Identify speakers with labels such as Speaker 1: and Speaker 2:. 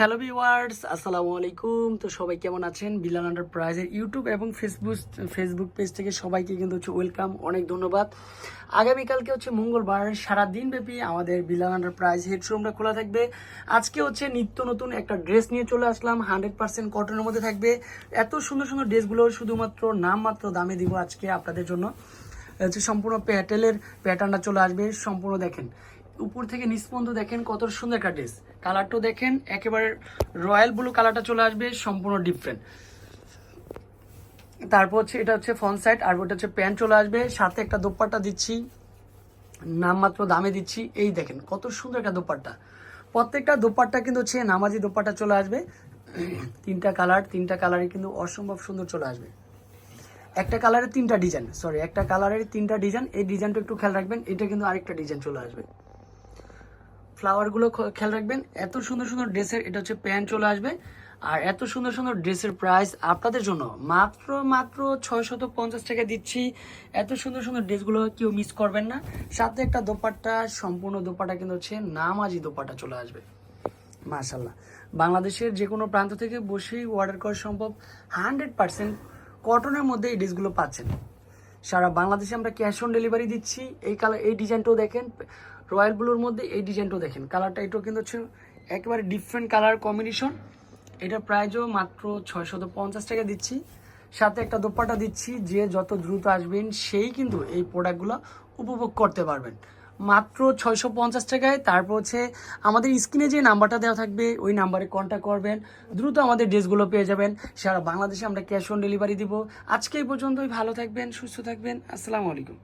Speaker 1: Hello viewers আসসালামু আলাইকুম তো সবাই কেমন আছেন? বিলাল এন্টারপ্রাইজের ইউটিউব এবং ফেসবুক ফেসবুক পেজ থেকে সবাইকে কিন্তু হচ্ছে ওয়েলকাম অনেক ধন্যবাদ। আগামীকালকে হচ্ছে মঙ্গলবার, সারা ব্যাপী আমাদের বিলাল এন্টারপ্রাইজ হেডশোরুমটা খোলা থাকবে। আজকে হচ্ছে নিত্য নতুন একটা ড্রেস নিয়ে চলে আসলাম। হান্ড্রেড পার্সেন্ট কটনের মধ্যে থাকবে। এত সুন্দর সুন্দর ড্রেসগুলো শুধুমাত্র নামমাত্র দামে দিব আজকে আপনাদের জন্য। হচ্ছে সম্পূর্ণ প্যাটেলের প্যাটার্নটা চলে আসবে। সম্পূর্ণ দেখেন উপর থেকে পর্যন্ত দেখেন কত সুন্দর একটা ড্রেস কালারটাও দেখেন, একেবারে রয়্যাল ব্লু কালারটা চলে আসবে, সম্পূর্ণ ডিফারেন্ট তারপর হচ্ছে, এটা হচ্ছে ফ্রন্ট সাইড আর ওটা হচ্ছে প্যান্ট চলে আসবে। সাথে একটা দোপাট্টা দিচ্ছি, নামমাত্র দামে দিচ্ছি। এই দেখেন, কত সুন্দর একটা দোপাট্টা। প্রত্যেকটা দোপাট্টা কিন্তু হচ্ছে নামাজি দোপাট্টা চলে আসবে। তিনটা কালার তিনটা কালারই কিন্তু অসম্ভব সুন্দর চলে আসবে। একটা কালারের তিনটা ডিজাইন সরি একটা কালারের তিনটা ডিজাইন এই ডিজাইনটা একটু খেয়াল রাখবেন, এটা কিন্তু আরেকটা ডিজাইন চলে আসবে। ফ্লাওয়ারগুলো খেয়াল রাখবেন, এত সুন্দর সুন্দর ড্রেসের, এটা হচ্ছে প্যান্ট চলে আসবে, আর এত সুন্দর সুন্দর ড্রেসের প্রাইস আপনাদের জন্য মাত্র মাত্র ছয়শত পঞ্চাশ টাকা দিচ্ছি। এত সুন্দর সুন্দর ড্রেসগুলো কেউ মিস করবেন না। সাথে একটা দোপাট্টা, সম্পূর্ণ দোপাট্টা কিন্তু হচ্ছে নামাজি দোপাট্টা চলে আসবে। মাশাল্লাহ বাংলাদেশের যে কোনো প্রান্ত থেকে বসেই অর্ডার করা সম্ভব। হান্ড্রেড পার্সেন্ট কটনের মধ্যে এই ড্রেসগুলো পাচ্ছেন। সারা বাংলাদেশে আমরা ক্যাশ অন ডেলিভারি দিচ্ছি। এই কালার এই ডিজাইনটাও দেখেন রয়্যাল ব্লুর মধ্যে এই ডিজাইনটাও দেখেন। কালারটা এটাও কিন্তু হচ্ছে একেবারে ডিফারেন্ট কালার কম্বিনেশন এটা প্রাইজও মাত্র ছয়শত পঞ্চাশ টাকা দিচ্ছি। সাথে একটা দোপাটা দিচ্ছি, যে যত দ্রুত আসবেন সেই কিন্তু এই প্রোডাক্টগুলো উপভোগ করতে পারবেন। মাত্র ছয়শো পঞ্চাশ টাকায়। তারপর হচ্ছে আমাদের স্ক্রিনে যে নাম্বারটা দেওয়া থাকবে, ওই নাম্বারে কন্ট্যাক্ট করবেন। দ্রুত আমাদের ড্রেসগুলো পেয়ে যাবেন। সারা বাংলাদেশে আমরা ক্যাশ অন ডেলিভারি দিব। আজকে এই পর্যন্তই। ভালো থাকবেন, সুস্থ থাকবেন। আসসালামু আলাইকুম।